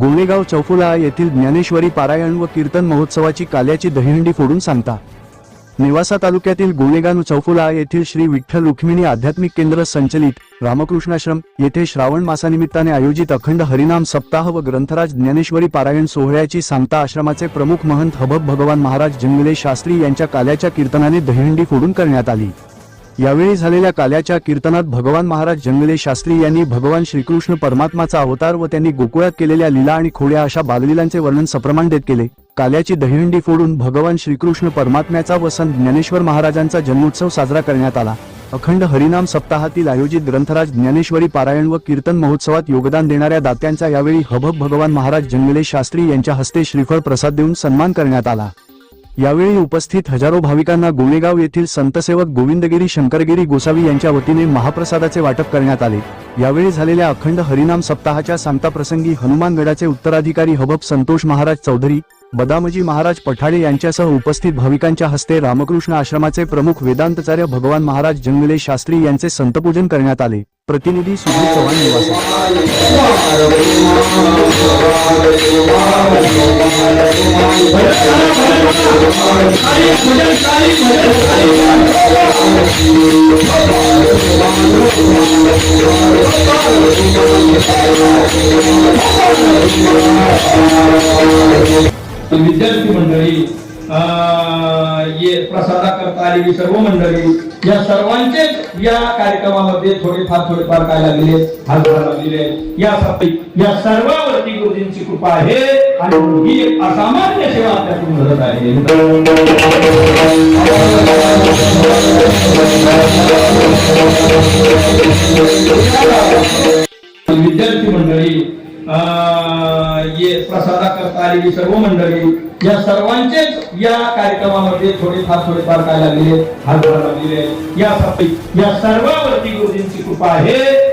गोळेगाव चौफुला येथील ज्ञानेश्वरी पारायण व कीर्तन महोत्सवाची काल्याची दहीहंडी फोडून सांगता. नेवासा तालुक्यातील गोळेगाव चौफुला येथील श्री विठ्ठल रुक्मिणी आध्यात्मिक केंद्र संचलित रामकृष्णाश्रम येथे श्रावण मासानिमित्ताने आयोजित अखंड हरिनाम सप्ताह व ग्रंथराज ज्ञानेश्वरी पारायण सोहळ्याची सांगता आश्रमाचे प्रमुख महंत हबब भगवान महाराज जंगले शास्त्री यांच्या काल्याच्या कीर्तनाने दहीहंडी फोडून करण्यात आली. यावेळी झालेल्या काल्याच्या कीर्तनात भगवान महाराज जंगले शास्त्री यांनी भगवान श्रीकृष्ण परमात्माचा अवतार व त्यांनी गोकुळात केलेल्या लीला आणि खोड्या अशा बाललीलांचे वर्णन सप्रमाण देत केले. काल्याची दहीहंडी फोडून भगवान श्रीकृष्ण परमात्म्याचा व संत ज्ञानेश्वर महाराजांचा जन्मोत्सव साजरा करण्यात आला. अखंड हरिनाम सप्ताहातील आयोजित ग्रंथराज ज्ञानेश्वरी पारायण व कीर्तन महोत्सवात योगदान देणाऱ्या दात्यांचा यावेळी हभक भगवान महाराज जंगले शास्त्री यांच्या हस्ते श्रीफळ प्रसाद देऊन सन्मान करण्यात आला. यावेळी उपस्थित हजारो भाविकांना गोवेगाव येथील संतसेवक गोविंदगिरी शंकरगिरी गोसावी यांच्या वतीने महाप्रसादाचे वाटप करण्यात आले. यावेळी झालेल्या अखंड हरिनाम सप्ताहाच्या सांगताप्रसंगी हनुमानगडाचे उत्तराधिकारी हबब संतोष महाराज चौधरी बदामजी महाराज पठाडे यांच्यासह उपस्थित भाविकांच्या हस्ते रामकृष्ण आश्रमाचे प्रमुख वेदांतचार्य भगवान महाराज जंगले शास्त्री यांचे संतपूजन करण्यात आले. प्रतिनिधी सुधीर चव्हाण निवासी. विद्यार्थी मंडळी ये प्रसादाकरता आलेली सर्व मंडळी या सर्वांचे या कार्यक्रमामध्ये थोडेफार थोडेफार काय लागले हातभार लागलेले या सर्व- गुरुजींची कृपा आहे. आणि ही एक असामान्य सेवा आपल्यातून घडत आहे. विद्यार्थी मंडळी अं, ये प्रसादाकरता आलेली सर्व मंडळी या सर्वांचेच या कार्यक्रमामध्ये थोडेफार थोडेफार काय लागलेले हातभार लागलेले या सर्व- या सर्वांवरती गुरुजींची कृपा आहे.